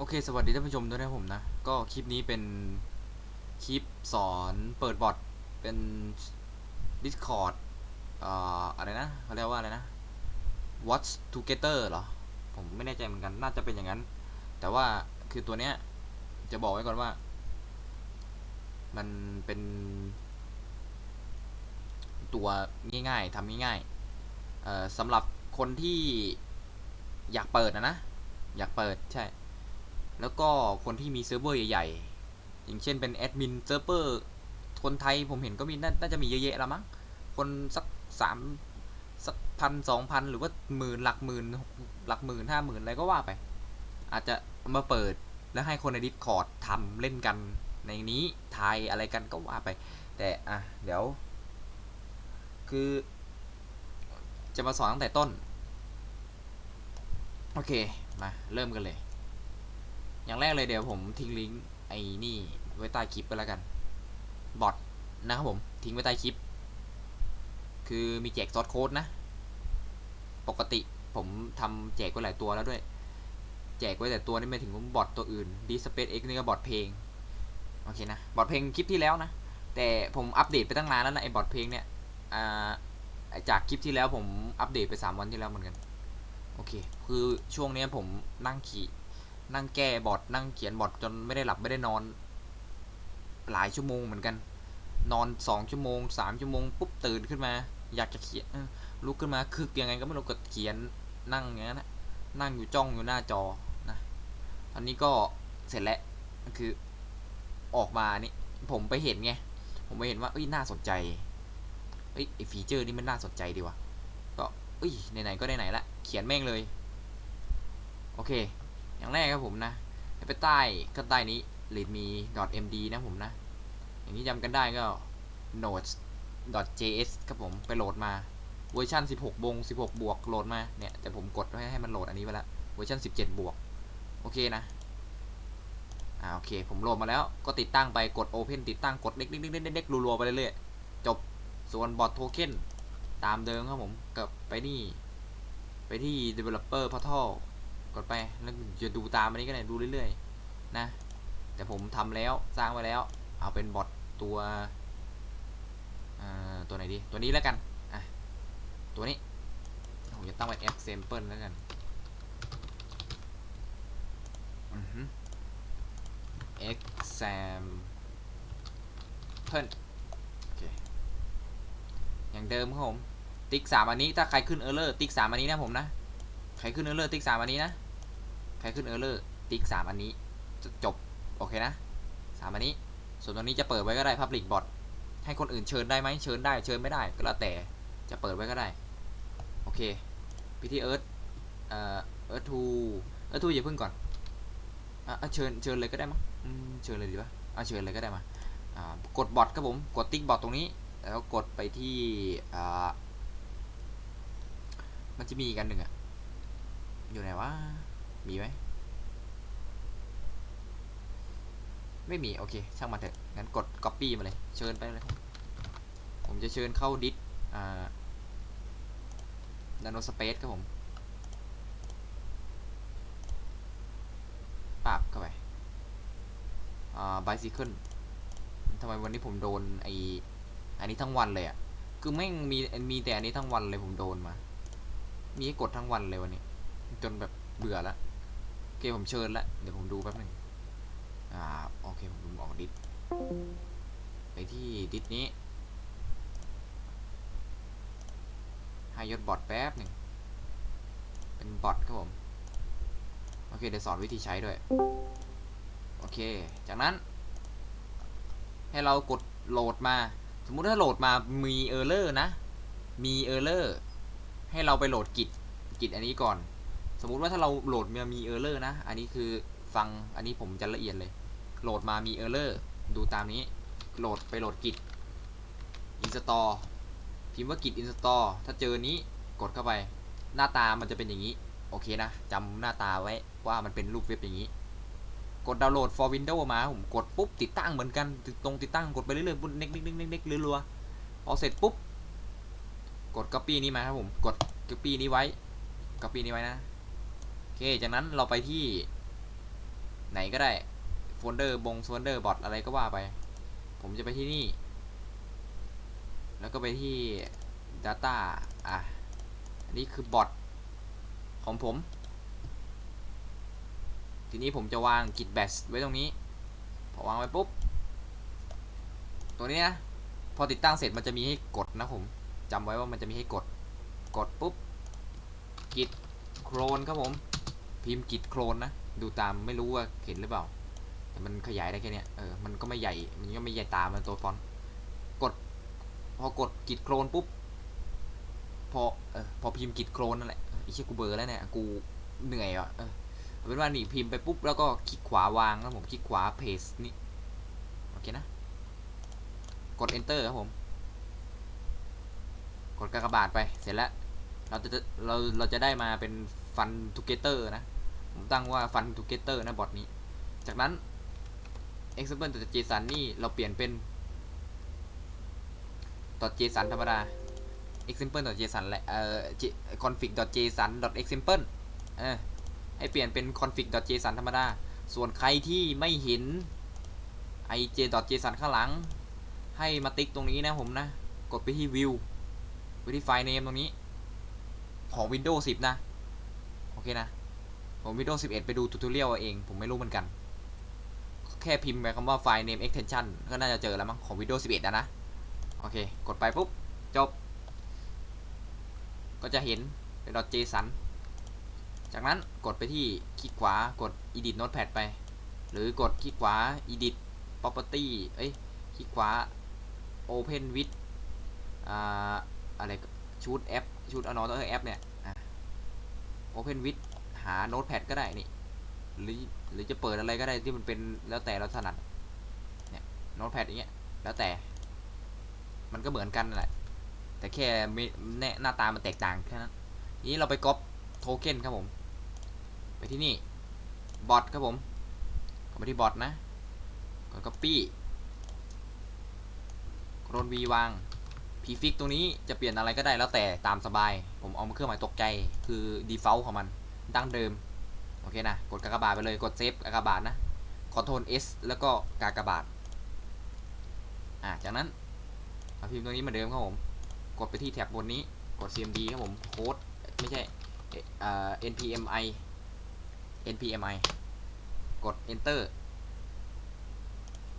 โอเค สวัสดีท่านผู้ชมด้วยนะผมนะ ก็คลิปนี้เป็นคลิปสอนเปิดบอทเป็น Discord เอ่ออะไรนะเขาเรียกว่าอะไรนะ Watch Together เหรอ ผมไม่แน่ใจเหมือนกันน่าจะเป็นอย่างนั้น แต่ว่าคือตัวเนี้ย จะบอกไว้ก่อนว่า มันเป็น ตัวง่ายๆทำง่ายๆเอ่อสำหรับคนที่อยากเปิดนะนะ อยากเปิดใช่ แล้วก็คนที่มีเซิร์ฟเวอร์ใหญ่ๆ อย่างเช่นเป็นแอดมินเซิร์ฟเวอร์คนไทยผมเห็นก็มีน่าจะมีเยอะแยะแล้วมั้ง คนสักสามสักพันสองพันหรือว่าหมื่นหลักหมื่นหลักหมื่นห้าหมื่นอะไรก็ว่าไป อาจจะมาเปิดแล้วให้คนในดิสคอร์ดทำเล่นกันในนี้ทายอะไรกันก็ว่าไป แต่อะเดี๋ยว คือ จะมาสอนตั้งแต่ต้น โอเค มา เริ่มกันเลย อย่างแรกเลยเดี๋ยวผมทิ้งลิงก์ไอ้นี่ไว้ใต้คลิปไปแล้วกัน บอทนะครับผม ทิ้งไว้ใต้คลิป คือมีแจกซอสโค้ดนะ ปกติผมทำแจกไว้หลายตัวแล้วด้วย แจกไว้แต่ตัวนี่ไม่ถึงบอทตัวอื่น d s p a c e X นี่ก็บอทเพลง โอเคนะ บอทเพลงคลิปที่แล้วนะ แต่ผมอัปเดตไปตั้งนานแล้วนะไอ้บอทเพลงเนี่ย อ่า จากคลิปที่แล้วผมอัปเดตไป 3 วันที่แล้วเหมือนกัน โอเค คือช่วงนี้ผมนั่งขี่ นั่งแก้บอทนั่งเขียนบอทจนไม่ได้หลับไม่ได้นอน หลายชั่วโมงเหมือนกัน นอนสองชั่วโมงสามชั่วโมงปุ๊บตื่นขึ้นมา อยากจะเขียนลุกขึ้นมาคึกยังไงก็ไม่รู้ก็เขียนนั่งอย่างนั้นนะนั่งอยู่จ้องอยู่หน้าจอนะตอนนี้ก็เสร็จแล้วคือออกมานี่ผมไปเห็นไงผมไปเห็นว่าเอ้ยน่าสนใจเอ้ยไอฟีเจอร์นี่มันน่าสนใจดีวะก็เอ้ยไหนๆก็ไหนๆละเขียนแม่งเลย โอเค อย่างแรกครับผมนะไปใต้ก็ใต้นี้ readme md นะผมนะ อย่างนี้จำกันได้ก็ notes js ครับผมไปโหลดมาเวอร์ชัน16บง16 บวกโหลดมาเนี่ยแต่ผมกดให้ให้มันโหลดอันนี้ไปแล้วเวอร์ชัน17 บวก โอเคนะอ่าโอเค ผมโหลดมาแล้วก็ติดตั้งไปกด open ติดตั้งกดเด็กๆๆๆๆรัวๆไปเรื่อยๆจบส่วนบอทโทเค็นตามเดิมครับผมกับไปนี่ ไปที่ developer portal กดไปแล้วจะดูตามอันนี้ก็ได้ดูเรื่อยๆนะ แต่ผมทำแล้วสร้างไว้แล้ว เอาเป็นบอทตัวตัวไหนดี ตัวนี้แล้วกันอะตัวนี้ผมจะตั้งไว้ example แล้วกันอือฮึ example โอเคอย่างเดิมครับผม ติ๊กสามอันนี้ถ้าใครขึ้นเออร์เลอร์ติ๊กสามอันนี้นะผมนะ ใครขึ้นเออร์เลอร์ติ๊กสามอันนี้นะ ใครขึ้นเออร์เลอร์ติ๊กสามอันนี้จะจบโอเคนะสามอันนี้ ส่วนตัวนี้จะเปิดไว้ก็ได้ Public Bot ให้คนอื่นเชิญได้ไหมเชิญได้เชิญไม่ได้ก็แล้วแต่จะเปิดไว้ก็ได้ โอเคพิธีเอิร์ธเอ่อเอิร์ธทูเอิร์ธทูอย่าเพิ่งก่อนอะอะเชิญเชิญเลยก็ได้มั้งเชิญเลยดีปะอะเชิญเลยก็ได้มาอ่ากดบอทครับผมกดติ๊กบอทตรงนี้ แล้วกดไปที่อ่ามันจะมีอีกอันหนึ่งอะอยู่ไหนวะ มีไหม ไม่มี โอเค ช่างมันเถอะ งั้นกด copy มาเลย เชิญไปเลย ผมจะเชิญเข้าดิสอ่า nano space ครับผมปาบเข้าไป อ่า bicycle ทำไมวันนี้ผมโดนไออันนี้ทั้งวันเลยอะ่ะคือแม่งมีมีแต่อันนี้ทั้งวันเลยผมโดนมา มีให้กดทั้งวันเลยวันนี้ จนแบบเบื่อแล้ว เคผมเชิญแล้วเดี๋ยวผมดูแป๊บหนึงอ่าโอเคผมดูออกดิสไปที่ดิสนี้ให้ยศบอทแป๊บหนึ่งเป็นบอทครับผม โอเคเดี๋ยวสอนวิธีใช้ด้วย โอเค จากนั้น ให้เรากดโหลดมา สมมุติถ้าโหลดมามีเออร์เลอร์นะ มีเออร์เลอร์ให้เราไปโหลดกิจกิจอันนี้ก่อน สมมุติว่าถ้าเราโหลดมามีเออร์เลอร์นะ อันนี้คือฟัง อันนี้ผมจะละเอียดเลย โหลดมามีเออร์เลอร์ ดูตามนี้ โหลดไปโหลดกิจ install พิมพ์ว่ากิจ install ถ้าเจอนี้กดเข้าไป หน้าตามันจะเป็นอย่างนี้ โอเคนะจำหน้าตาไว้ว่ามันเป็นรูปเว็บอย่างนี้ กดดาวน์โหลด for Windows มา ผมกดปุ๊บติดตั้งเหมือนกัน ตรงติดตั้งกดไปเรื่อยๆปุ๊บเน็กเน็กเน็กเน็กเรัวๆพอเสร็จปุ๊บ กด copy นี้มาครับผม กด copy นี้ไว้ copy นี้ไว้นะ เค จากนั้นเราไปที่ ไหนก็ได้ โฟลเดอร์บงโฟลเดอร์บอทอะไรก็ว่าไป ผมจะไปที่นี่ แล้วก็ไปที่ Data อะ อันนี้คือบอทของผม ทีนี้ผมจะวาง git bash ไว้ตรงนี้ พอวางไว้ปุ๊บ ตัวนี้นะ พอติดตั้งเสร็จมันจะมีให้กดนะผมจำไว้ว่ามันจะมีให้กด กดปุ๊บ git clone ครับผม พิมพ์ git clone นะ ดูตามไม่รู้ว่าเห็นหรือเปล่า แต่มันขยายได้แค่นี้เออ มันก็ไม่ใหญ่ มันก็ไม่ใหญ่ตามมันตัวฟอนต์กด พอกด git clone ปุ๊บ พอ เออ พอพิมพ์ git clone นั่นแหละไอ้เชี่ยกูเบอร์แล้วเนี่ย กูเหนื่อยอะเออเป็นว่านี่พิมพ์ไปปุ๊บแล้วก็คลิกขวาวางแล้วผมคลิกขวา paste นี่ โอเคนะ กด enter ครับผม กดกากบาทไป เสร็จแล้ว เราจะ เรา เราจะได้มาเป็น ฟันทูเกเตอร์นะ ผมตั้งว่าฟันทูเกเตอร์นะบอทนี้ จากนั้น example .json นี่เราเปลี่ยนเป็น .json ธรรมดา example .json และเอ่อ config .json .example เออให้เปลี่ยนเป็น config .json ธรรมดา ส่วนใครที่ไม่เห็น ij .json ข้างหลัง ให้มาติ๊กตรงนี้นะผมนะ กดไปที่ view ไปที่ไฟล์ name ตรงนี้ของ Windows 10 นะ เคนะ ผม Windows 11 ไปดูทูตเรียลเอง ผมไม่รู้เหมือนกัน แค่พิมพ์ไปคำว่าไฟล์ name extension ก็น่าจะเจอแล้วมั้งของ Windows 11นะนะ โอเค กดไปปุ๊บ จบ ก็จะเห็นเป็น .json จากนั้นกดไปที่คลิกขวากด edit notepad ไป หรือกดคลิกขวา edit property เอ้ยคลิกขวา open with อ่าอะไรชุดแอปชุด another app เนี่ย open with หา notepad ก็ได้นี่ หรือหรือจะเปิดอะไรก็ได้ที่มันเป็นแล้วแต่เราถนัด เนี่ย notepad อย่างเงี้ย แล้วแต่ มันก็เหมือนกันแหละ แต่แค่ม่แน่หน้าตามันแตกต่างแค่นั้น นี้เราไปก๊อปโทเค็นครับผม ไปที่นี่ บอทครับผมเข้าไปที่บอทนะกด copy โครน V วาง prefix ตรงนี้จะเปลี่ยนอะไรก็ได้แล้วแต่ตามสบาย ผมเอามาเครื่องหมายตกใจคือ default ของมันดั้งเดิม โอเคนะ กดกากบาทไปเลย กดเซฟกากบาทนะ Ctrl S แล้วก็กากบาท อะจากนั้นมาพิมพ์ตรงนี้เหมือนเดิมครับผม กดไปที่แท็บบนนี้ กด cmd ครับผมโค้ดไม่ใช่เอ่อ npmi npmi กด enter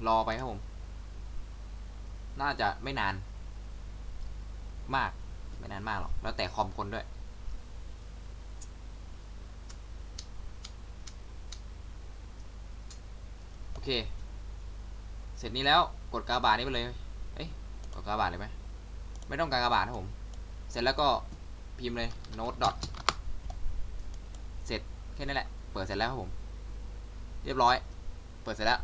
รอไปครับผม น่าจะไม่นาน มาก ไม่นานมากหรอก แล้วแต่คอมคนด้วย โอเค เสร็จนี้แล้วกดกาบาทนี้ไปเลย เอ้ย กดกาบาทเลยไหม ไม่ต้องการกาบาทนะผม เสร็จแล้วก็พิมพ์เลย note dot เสร็จแค่นี้แหละ เปิดเสร็จแล้วครับผม เรียบร้อย เปิดเสร็จแล้ว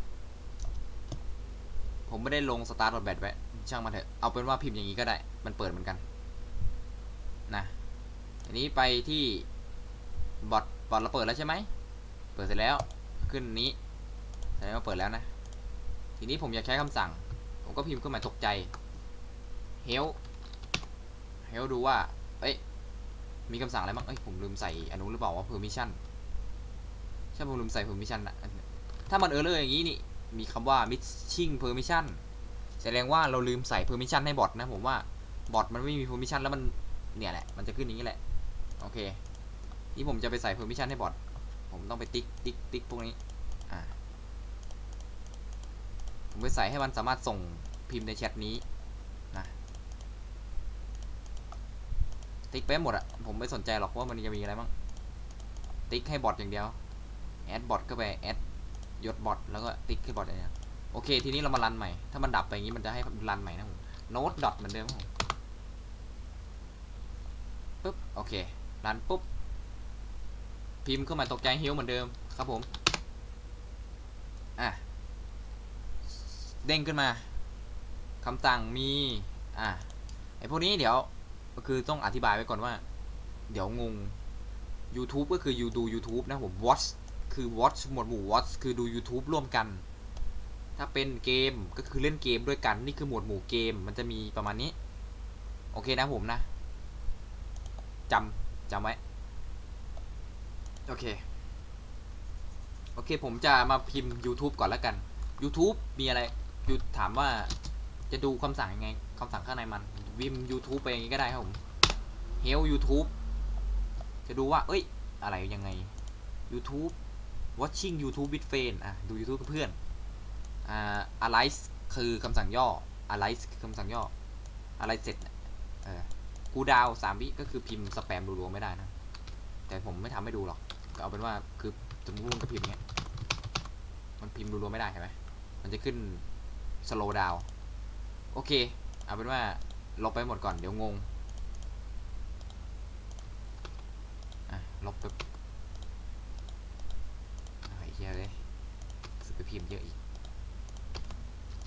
ผมไม่ได้ลง start dot bat ไว้ ช่างมันเถอะ เอาเป็นว่าพิมพ์อย่างนี้ก็ได้ มันเปิดเหมือนกันนะอันนี้ไปที่บอทบอทเราเปิดแล้วใช่ไหมเปิดเสร็จแล้วขึ้นนี้แสดงว่าเปิดแล้วนะ ทีนี้ผมอยากใช้คำสั่ง ผมก็พิมพ์ขึ้นมาตกใจ help help ดูว่า เอ้ย มีคำสั่งอะไรบ้าง เอ้ย ผมลืมใส่อนุหรือเปล่าว่า permission ใช่ผมลืมใส่ permission นะถ้ามันเออร์เลอร์อย่างนี้นี่ มีคำว่า missing permission แสดงว่าเราลืมใส่ permission ให้บอทนะผมว่า บอทมันไม่มี permission แล้วมันเนี่ยแหละ มันจะขึ้นอย่างนี้แหละ โอเค นี่ผมจะไปใส่ permission ให้บอทผมต้องไปติ๊กติ๊กติ๊กพวกนี้ อ่า ผมไปใส่ให้มันสามารถส่งพิมพ์ในแชทนี้นะ ติ๊กไปหมดอะผมไม่สนใจหรอกว่ามันจะมีอะไรบ้าง ติ๊กให้บอทอย่างเดียว แอดบอทก็ไป แอดยศบอทแล้วก็ติ๊กให้บอทอย่างเดียวโอเค ทีนี้เรามารันใหม่ ถ้ามันดับไปอย่างนี้มันจะให้รันใหม่นะผมโน้ตดอทเหมือนเดิมผม ปุ๊บโอเครันปุ๊บ พิมพ์เข้ามาตกใจฮิวเหมือนเดิมครับผม อะ เด้งขึ้นมาคำสั่งมี อะไอพวกนี้เดี๋ยวก็คือต้องอธิบายไว้ก่อนว่า เดี๋ยวงง YouTube ก็คือ you ดู YouTube นะผม watch คือ watch หมวดหมู่ watch คือดู YouTube ร่วมกัน ถ้าเป็นเกมก็คือเล่นเกมด้วยกัน นี่คือหมวดหมู่เกม มันจะมีประมาณนี้ โอเคนะผมนะ จำจำไว้ โอเค โอเค ผมจะมาพิมพ์ YouTube ก่อนแล้วกัน YouTube มีอะไรยูถามว่าจะดูคำสั่งยังไงคำสั่งข้างในมัน วิม YouTube ไปอย่างนี้ก็ได้ครับผม Help YouTube จะดูว่า เอ้ย อะไรยังไง YouTube watching YouTube with friend อะ ดู YouTube กับเพื่อนอ่า alice คือคำสั่งย่อ alice คือคำสั่งย่ออะไรเสร็จเออ กูดาวสามวิก็คือพิมพ์สแปมรัวๆไม่ได้นะ แต่ผมไม่ทำให้ดูหรอกก็เอาเป็นว่าคือสมมติมันก็พิมพ์เงี้ยมันพิมพ์รัวๆไม่ได้เห็นไหมมันจะขึ้น slow down โอเค เอาเป็นว่าลบไปหมดก่อนเดี๋ยวงงลบไปไอ้เหี้ยเลยสึกไปพิมพ์เยอะอีก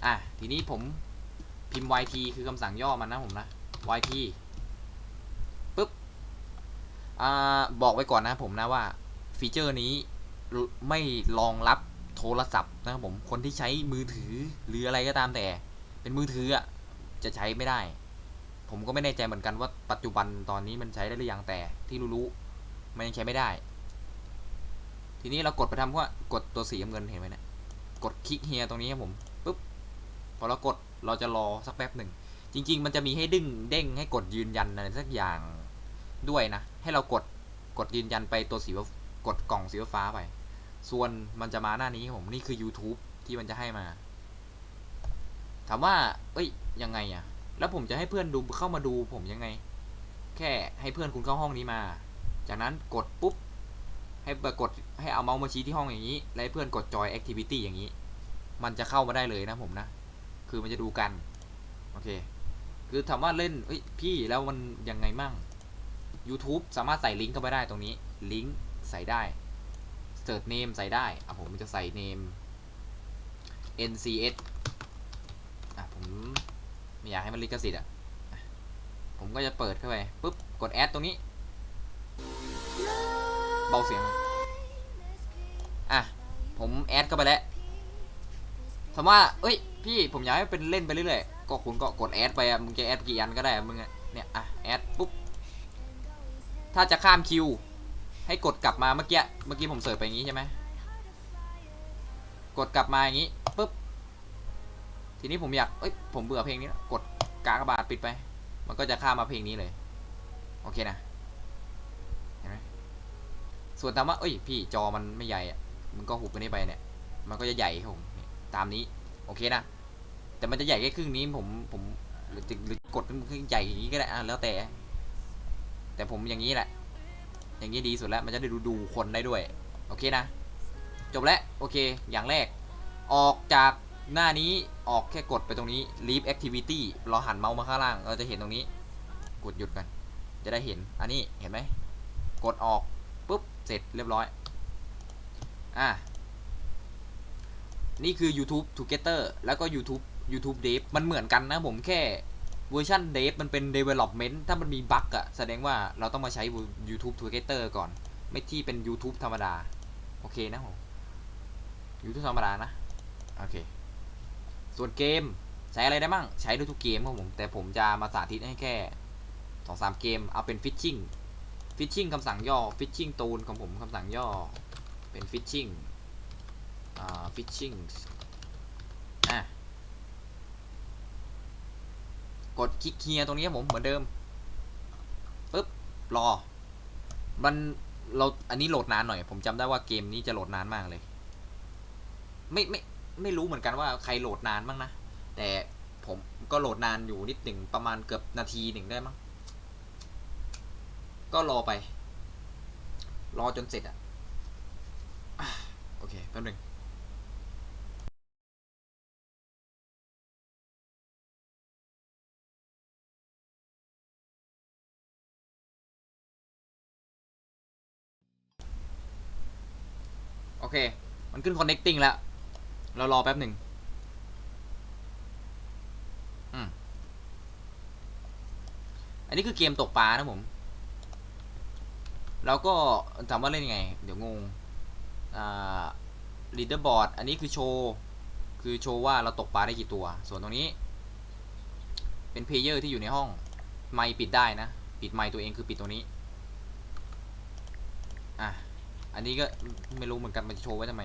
อะ ทีนี้ผมพิมพ์ yt คือคำสั่งย่อมันนะผมนะ yt บอกไว้ก่อนนะผมนะว่าฟีเจอร์นี้ไม่รองรับโทรศัพท์นะครับผมคนที่ใช้มือถือหรืออะไรก็ตามแต่ เป็นมือถืออะจะใช้ไม่ได้ ผมก็ไม่แน่ใจเหมือนกันว่าปัจจุบันตอนนี้มันใช้ได้หรือยังแต่ที่รู้ๆมันยังใช้ไม่ได้ ทีนี้เรากดไปทำว่ากดตัวสีเงินเห็นไหมเนี่ยกดคลิกเฮียตรงนี้ครับผมปุ๊บพอเรากดเราจะรอสักแป๊บหนึ่งจริง ๆ มันจะมีให้ดึงเด้งให้กดยืนยันอะไรสักอย่างด้วยนะ ให้เรากดกดยืนยันไปตัวสีกดกล่องสีฟ้าไป ส่วนมันจะมาหน้านี้ครับผมนี่คือ YouTube ที่มันจะให้มา ถามว่า เอ้ยยังไงอะแล้วผมจะให้เพื่อนดูเข้ามาดูผมยังไง แค่ให้เพื่อนคุณเข้าห้องนี้มา จากนั้นกดปุ๊บ ให้ปกดให้เอาเมาส์มาชี้ที่ห้องอย่างนี้ แล้วให้เพื่อนกดจอย activity อย่างนี้ มันจะเข้ามาได้เลยนะผมนะ คือมันจะดูกัน โอเค คือถามว่าเล่นเอ้ยพี่แล้วมันยังไงมั่ง YouTube สามารถใส่ลิงก์เข้าไปได้ตรงนี้ ลิงก์ใส่ได้เสิร์ชเนมใส่ได้อะผมจะใส่เนม ncs อะผมไม่อยากให้มันลิขสิทธิ์อะ ผมก็จะเปิดเข้าไปปุ๊บ กดแอดตรงนี้ เบาเสียง อะ ผมแอดเข้าไปแล้วถามว่า เอ้ย พี่ผมอยากให้เป็นเล่นไปเรื่อยๆ ก็คุณก็กดแอดไปอะ มึงจะแอดกี่อันก็ได้อะมึงเนี่ย อะ แอดปุ๊บ ถ้าจะข้ามคิว ให้กดกลับมาเมื่อกี้ เมื่อกี้ผมเสิร์ชไปอย่างนี้ใช่ไหม กดกลับมาอย่างนี้ปุ๊บ ทีนี้ผมอยาก เอ้ย ผมเบื่อเพลงนี้แล้วกดกากบาทปิดไป มันก็จะข้ามมาเพลงนี้เลย โอเคนะ เห็นไหมส่วนถามว่า เอ้ย พี่จอมันไม่ใหญ่อะมันก็หุบไปนี่ไปเนี่ย มันก็จะใหญ่ครับผมตามนี้ โอเคนะ แต่มันจะใหญ่แค่ครึ่งนี้ผม ผมหรือจะหรือกดให้ใหญ่อย่างนี้ก็ได้อะแล้วแต่ แต่ผมอย่างนี้แหละ อย่างนี้ดีสุดแล้วมันจะได้ดูดูคนได้ด้วย โอเคนะ จบแล้วโอเค อย่างแรก ออกจากหน้านี้ออกแค่กดไปตรงนี้ leave activity เราหันเมาส์มาข้างล่าง เราจะเห็นตรงนี้ กดหยุดกัน จะได้เห็น อันนี้เห็นไหม กดออกปุ๊บ เสร็จเรียบร้อย อะ นี่คือ YouTube Together แล้วก็ YouTube YouTube Dev มันเหมือนกันนะผมแค่ เวอร์ชัน Dev มันเป็น Development ถ้ามันมีบั๊กอะแสดงว่าเราต้องมาใช้ YouTube Together ก่อน ไม่ที่เป็น YouTube ธรรมดา โอเคนะผม YouTube ธรรมดานะ โอเค ส่วนเกมใช้อะไรได้มั่งใช้ได้ทุกเกมครับผม แต่ผมจะมาสาธิตให้แค่สองสามเกม เอาเป็น Fishing Fishing คำสั่งย่อ Fishing ตูนของผมคำสั่งย่อเป็น Fishing อ่า Fishing ะ กดคลิกเคลียร์ตรงนี้ครับผมเหมือนเดิมปึ๊บรอ มันเราอันนี้โหลดนานหน่อย ผมจำได้ว่าเกมนี้จะโหลดนานมากเลย ไม่ไม่ไม่รู้เหมือนกันว่าใครโหลดนานบ้างนะ แต่ผมก็โหลดนานอยู่นิดหนึ่งประมาณเกือบนาทีหนึ่งได้มั้งก็รอไป รอจนเสร็จอะ่ะโอเคแป๊บหนึง เค มันขึ้น connecting แล้ว เรารอแป๊บหนึ่งอืมอันนี้คือเกมตกปลานะผม แล้วก็ถามว่าเล่นยังไง เดี๋ยวงง อ่า leaderboard อันนี้คือโชว์ คือโชว์ว่าเราตกปลาได้กี่ตัว ส่วนตรงนี้ เป็นเพลเยอร์ที่อยู่ในห้อง ไมค์ปิดได้นะ ปิดไมค์ตัวเองคือปิดตรงนี้ อะ อันนี้ก็ไม่รู้เหมือนกันมันจะโชว์ไว้ทำไม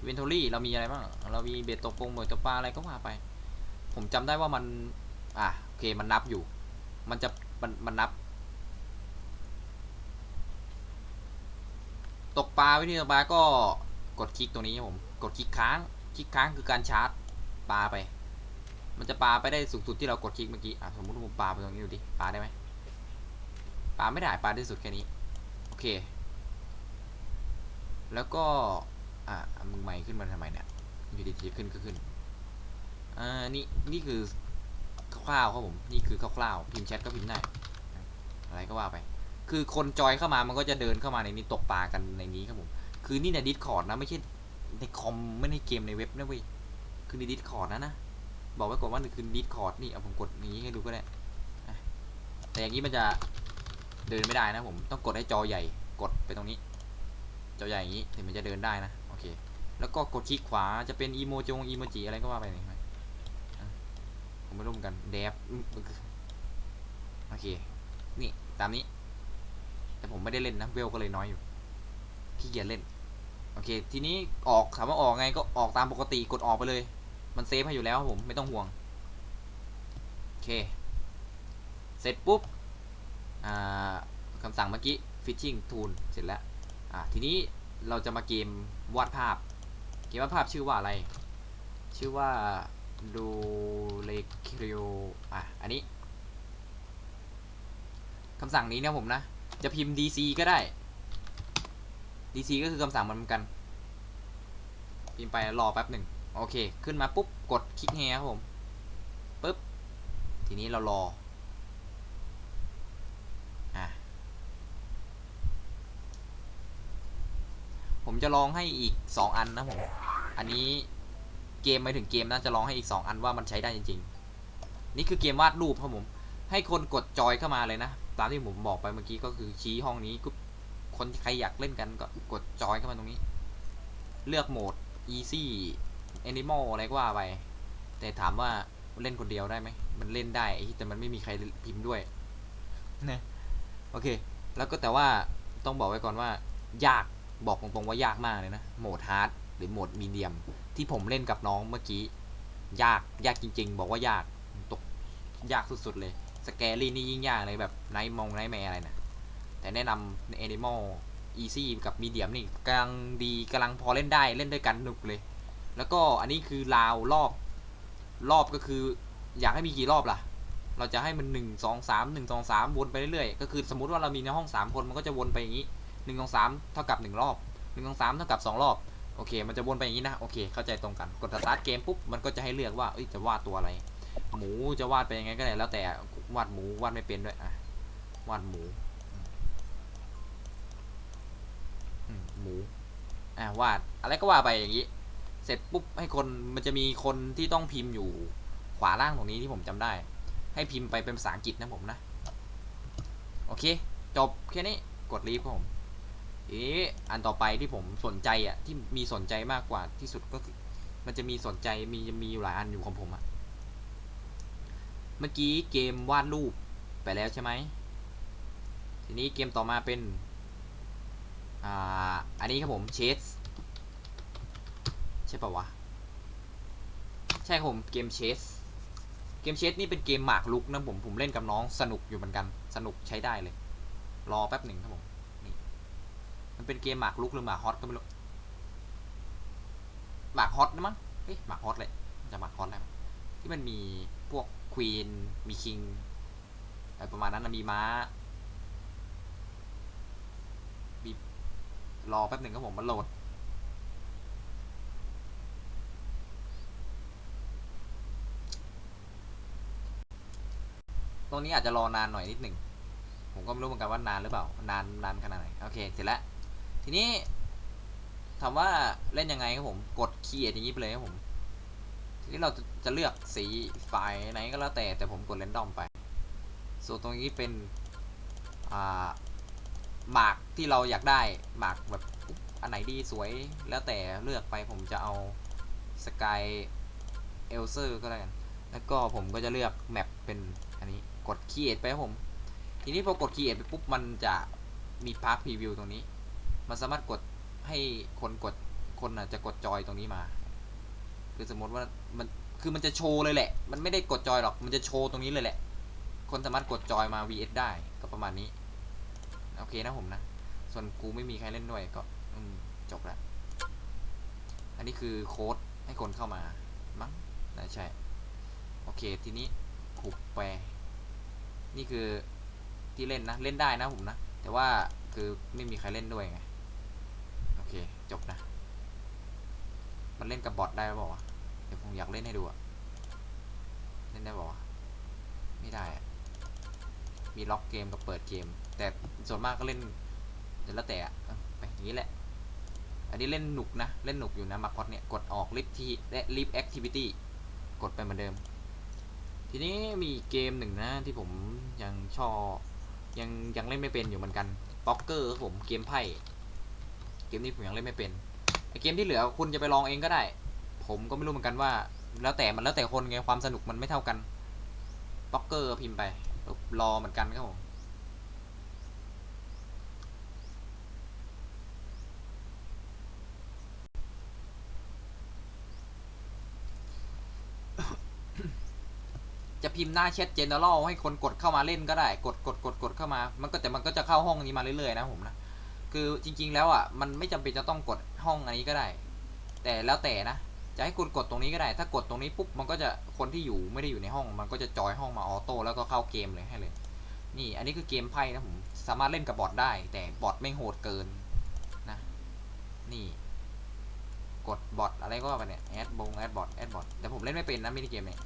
inventory เรามีอะไรบ้าง เรามีเบ็ดตกปงเบ็ดตกปลาอะไรก็ว่าไป ผมจำได้ว่ามัน อะโอเคมันนับอยู่ มันจะมันมันนับ ตกปลาวิธีตกปลาก็กดคลิกตรงนี้ครับผม กดคลิกค้าง คลิกค้างคือการชาร์จปลาไป มันจะปลาไปได้สูงสุดที่เรากดคลิกเมื่อกี้ อะสมมติผมปลาไปตรงนี้ดูดิ ปลาได้ไหมปลาไม่ได้ ปลาได้สุดแค่นี้ โอเค แล้วก็ อะมึงใหม่ขึ้นมาทำไมเนี่ยอยู่ดีๆขึ้นก็ขึ้น อ่า นี่ นี่คือคร่าวๆครับผม นี่คือคร่าวๆ พิมพ์แชทก็พิมพ์ได้ อะไรก็ว่าไป คือคนจอยเข้ามา มันก็จะเดินเข้ามาในนี้ตกปลากันในนี้ครับผม คือนี่ในดิสคอร์ดนะ ไม่ใช่ในคอม ไม่ในเกมในเว็บนะเว้ย คือในดิสคอร์ดนะนะ บอกไว้ก่อนว่าคือดิสคอร์ดนี่ เอาผมกดอย่างนี้ให้ดูก็ได้ แต่อย่างนี้มันจะเดินไม่ได้นะผม ต้องกดให้จอใหญ่ กดไปตรงนี้ จอใหญ่อย่างนี้ถึงมันจะเดินได้นะโอเคแล้วก็กดคลิกขวาจะเป็นอีโมจงอีโมจิอะไรก็ว่าไปนี่อะผมไม่รู้เหมือนกันเดฟโอเคนี่ตามนี้ แต่ผมไม่ได้เล่นนะเวลก็เลยน้อยอยู่ขี้เกียจเล่นโอเค ทีนี้ออกถามว่าออกไงก็ออกตามปกติกดออกไปเลย มันเซฟให้อยู่แล้วผมไม่ต้องห่วงโอเค เสร็จปุ๊บคำสั่งเมื่อกี้ fishing tool เสร็จแล้ว อ่าทีนี้เราจะมาเกมวาดภาพ เกมวาดภาพชื่อว่าอะไร ชื่อว่าดูเลคิโออะอันนี้คำสั่งนี้นะผมนะ จะพิมพ์ dc ก็ได้ dc ก็คือคำสั่งมันเหมือนกัน พิมพ์ไปรอแป๊บหนึ่งโอเค ขึ้นมาปุ๊บ กดคลิกแฮร์ครับผมปุ๊บ ทีนี้เรารอ อะ ผมจะลองให้อีก 2 อันนะผม อันนี้เกมไม่ถึงเกมนะจะลองให้อีก 2 อันว่ามันใช้ได้จริง ๆ นี่คือเกมวาดรูปครับผม ให้คนกดจอยเข้ามาเลยนะ ตามที่ผมบอกไปเมื่อกี้ก็คือชี้ห้องนี้กุ๊บคนใครอยากเล่นกันก็กดจอยเข้ามาตรงนี้ เลือกโหมด easy animal อะไรก็ว่าไป แต่ถามว่าเล่นคนเดียวได้ไหม มันเล่นได้ไอ้ที่แต่มันไม่มีใครพิมพ์ด้วยนะโอเค แล้วก็แต่ว่าต้องบอกไว้ก่อนว่ายาก บอกตรงๆว่ายากมากเลยนะ โหมดฮาร์ดหรือโหมดมีเดียม ที่ผมเล่นกับน้องเมื่อกี้ ยากยากจริง ๆ บอกว่ายากตกยากสุดๆเลย สแกรี่นี่ยิ่งยากเลยแบบไนท์มองไนท์แมร์อะไรนะแต่แนะนำในแอนิมอลอีซี่กับมีเดียมนี่กำลังดีกำลังพอเล่นได้เล่นด้วยกันหนุกเลย แล้วก็อันนี้คือราวรอบรอบก็คือ อยากให้มีกี่รอบล่ะ เราจะให้มันหนึ่งสองสามหนึ่งสองสามวนไปเรื่อยๆ ก็คือสมมติว่าเรามีในห้องสามคนมันก็จะวนไปอย่างนี้ หนึ่งสองสามเท่ากับหนึ่งรอบหนึ่งสองสามเท่ากับสองรอบ โอเค มันจะวนไปอย่างนี้นะ โอเค เข้าใจตรงกัน กดสตาร์ทเกมปุ๊บ มันก็จะให้เลือกว่าจะวาดตัวอะไร หมูจะวาดไปยังไงก็ได้ แล้วแต่ วาดหมู วาดไม่เป็นด้วย อะ วาดหมู หมู อะ วาด อะไรก็ว่าไปอย่างนี้ เสร็จปุ๊บ ให้คน มันจะมีคนที่ต้องพิมพ์อยู่ ขวาล่างตรงนี้ที่ผมจำได้ ให้พิมพ์ไปเป็นภาษาอังกฤษนะผมนะ โอเค จบแค่นี้ กดรีฟครับผม เอ๊ะอันต่อไปที่ผมสนใจอะที่มีสนใจมากกว่าที่สุดก็คือ มันจะมีสนใจมีมีอยู่หลายอันอยู่ของผมอะเมื่อกี้เกมวาดรูปไปแล้วใช่ไหมทีนี้เกมต่อมาเป็นอ่าอันนี้ครับผมเชสใช่ปะวะใช่ผมเกมเชสเกมเชสนี่เป็นเกมหมากลุกนะผมผมเล่นกับน้องสนุกอยู่เหมือนกัน สนุกใช้ได้เลย รอแป๊บหนึ่งครับผม มันเป็นเกมหมากลุกหรือหมากฮอตก็ไม่รู้ หมากฮอตนะมั้ง เฮ้ยหมากฮอตเลยจะหมากฮอตแล้วที่มันมีพวกควีน มีคิงอะไรประมาณนั้นนะมีม้า มีรอแป๊บหนึ่งครับผมมันโหลดตรงนี้อาจจะรอนานหน่อยนิดหนึ่ง ผมก็ไม่รู้เหมือนกันว่านานหรือเปล่า นานนานขนาดไหน โอเค เสร็จแล้ว ทีนี้ถามว่าเล่นยังไงครับผมกดคีย์อย่างนี้ไปเลยครับผมทีนี้เราจะจะเลือกสีไฟล์ไหนก็แล้วแต่แต่ผมกดเรนดอมไป ส่วนตรงนี้เป็นอ่าหมากที่เราอยากได้หมากแบบอันไหนดีสวยแล้วแต่เลือกไปผมจะเอาสกายเอลเซอร์ก็แล้วกันแล้วก็ผมก็จะเลือกแมปเป็นอันนี้กดคีย์ไปครับผม ทีนี้พอกด create ไปปุ๊บมันจะมีพาร์ p พรีวิวตรงนี้ มันสามารถกดให้คนกดคนอะจะกดจอยตรงนี้มา คือสมมติว่ามันคือมันจะโชว์เลยแหละ มันไม่ได้กดจอยหรอก มันจะโชว์ตรงนี้เลยแหละ คนสามารถกดจอยมา vs ได้ก็ประมาณนี้ โอเคนะผมนะ ส่วนกูไม่มีใครเล่นด้วยก็จบละ อันนี้คือโค้ดให้คนเข้ามา มั้งน่าใช่ โอเค ทีนี้ขูแปลนี่คือที่เล่นนะ เล่นได้นะผมนะ แต่ว่าคือไม่มีใครเล่นด้วยไง จบนะ มันเล่นกับบอทได้หรือเปล่าวะเดี๋ยวผมอยากเล่นให้ดูอะเล่นได้เปล่าวะไม่ได้อะมีล็อกเกมกับเปิดเกม แต่ส่วนมากก็เล่นเดี๋ยวแล้วแต่อะไปอย่างนี้แหละ อันนี้เล่นหนุกนะ เล่นหนุกอยู่นะมาคอตเนี่ย กดออกลิฟที่และลิฟแอคทิวิตี้กดไปเหมือนเดิม ทีนี้มีเกมหนึ่งนะที่ผมยังชอบยังยังเล่นไม่เป็นอยู่เหมือนกัน ป๊อกเกอร์ผมเกมไพ่ เกมนี้ผมยังเล่นไม่เป็นไอเกมที่เหลือคุณจะไปลองเองก็ได้ ผมก็ไม่รู้เหมือนกันว่า แล้วแต่มันแล้วแต่คนไงความสนุกมันไม่เท่ากันป๊อกเกอร์พิมพ์ไปรอเหมือนกันครับผมจะพิมพ์หน้าแชท general ให้คนกดเข้ามาเล่นก็ได้ กดกดกดกดเข้ามา มันก็แต่มันก็จะเข้าห้องนี้มาเรื่อยๆนะผมนะ คือจริง ๆ แล้วอะมันไม่จำเป็นจะต้องกดห้องอันนี้ก็ได้ แต่แล้วแต่นะจะให้คุณกดตรงนี้ก็ได้ ถ้ากดตรงนี้ปุ๊บมันก็จะคนที่อยู่ไม่ได้อยู่ในห้อง มันก็จะจอยห้องมาออโต้แล้วก็เข้าเกมเลยให้เลย นี่อันนี้คือเกมไพ่นะผมสามารถเล่นกับบอทได้ แต่บอทไม่โหดเกินนะ นี่ กดบอทอะไรก็ไปเนี่ยแอดบงแอดบอทแอดบอทแต่ผมเล่นไม่เป็นนะมินิเกมเนี่ย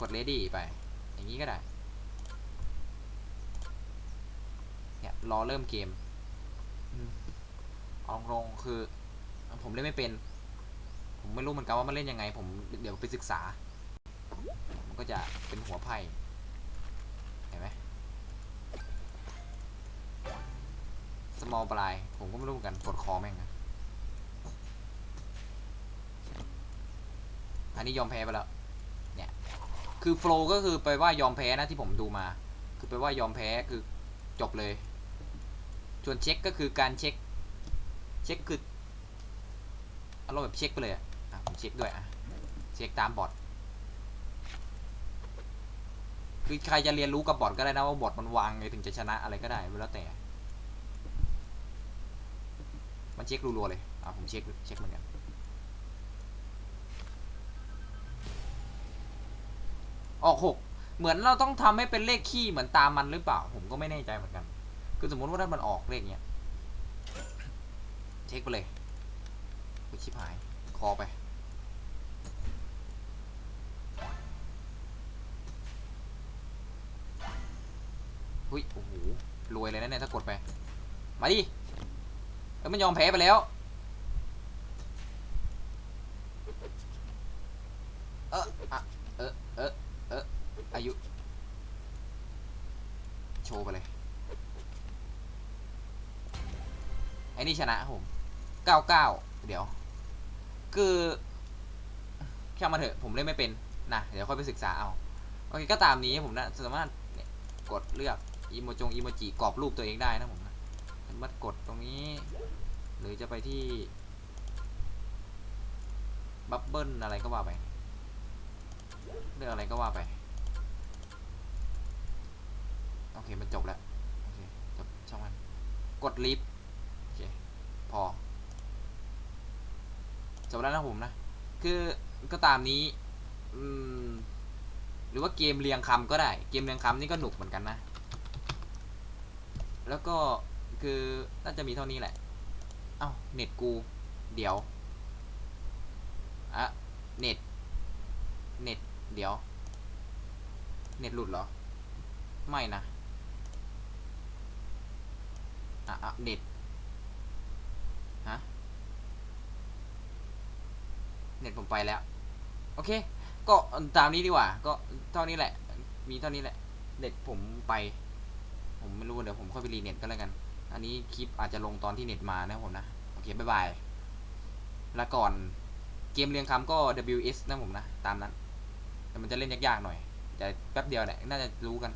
กด ready ไป อย่างนี้ก็ได้ เนี่ย รอเริ่มเกมอืมเอาตรงๆคือ ผมเล่นไม่เป็น ผมไม่รู้เหมือนกันว่ามันเล่นยังไง ผมเดี๋ยวไปศึกษา มันก็จะเป็นหัวไพ่เห็นไหม small ปลาย ผมก็ไม่รู้เหมือนกันกดคอแม่งนะอันนี้ยอมแพ้ไปแล้วคือโฟล์ก็คือไปว่ายอมแพ้นะที่ผมดูมา คือไปว่ายอมแพ้คือจบเลย ส่วนเช็คก็คือการเช็ค เช็คคืออารมณ์แบบเช็คไปเลยอะผมเช็คด้วยอะเช็คตามบอทคือใครจะเรียนรู้กับบอทก็ได้นะว่าบอทมันวางไงถึงจะชนะอะไรก็ได้แล้วแต่ มันเช็ครัวๆเลยอะผมเช็คเช็คเหมือนกันออกหกเหมือนเราต้องทำให้เป็นเลขคี่เหมือนตามมันหรือเปล่า ผมก็ไม่แน่ใจเหมือนกัน คือสมมติว่าถ้ามันออกเลขเนี้ยเช็คไปเลยไปชิบหาย คอไปหุ้ยโอ้โหรวยเลยนะเนี่ยถ้ากดไป มาดิเอ้ยมันยอมแพ้ไปแล้วเอออะเออเออเอออายุ โชว์ไปเลย ไอ้นี่ชนะผมเก้าเก้าเดี๋ยว คือช่างมาเถอะผมเล่นไม่เป็นนะเดี๋ยวค่อยไปศึกษาเอาโอเคก็ตามนี้ผมนะสามารถกดเลือกอีโมจงอีโมจิกรอบรูปตัวเองได้นะผมนะสามารถกดตรงนี้ หรือจะไปที่บับเบิ้ลอะไรก็ว่าไปเรื่องอะไรก็ว่าไป โอเค มันจบแล้ว โอเค จบช่องมัน กดลิฟต์ พอจบแล้วนะผมนะ คือก็ตามนี้อืมหรือว่าเกมเรียงคำก็ได้ เกมเรียงคำนี่ก็หนุกเหมือนกันนะ แล้วก็คือน่าจะมีเท่านี้แหละ เอ้าเน็ตกู เดี๋ยวอะเน็ต เน็ต เดี๋ยว เน็ตหลุดเหรอ ไม่นะ อะอะเน็ต ฮะเน็ตผมไปแล้ว โอเค ก็ตามนี้ดีกว่า ก็เท่านี้แหละ มีเท่านี้แหละ เน็ตผมไป ผมไม่รู้เดี๋ยวผมค่อยไปรีเน็ตก็แล้วกัน อันนี้คลิปอาจจะลงตอนที่เน็ตมานะผมนะ โอเค บ๊ายบาย แล้วก่อนเกมเรียงคำก็ WS นะผมนะ ตามนั้น แต่มันจะเล่นยากๆหน่อย แต่แป๊บเดียวแหละ น่าจะรู้กัน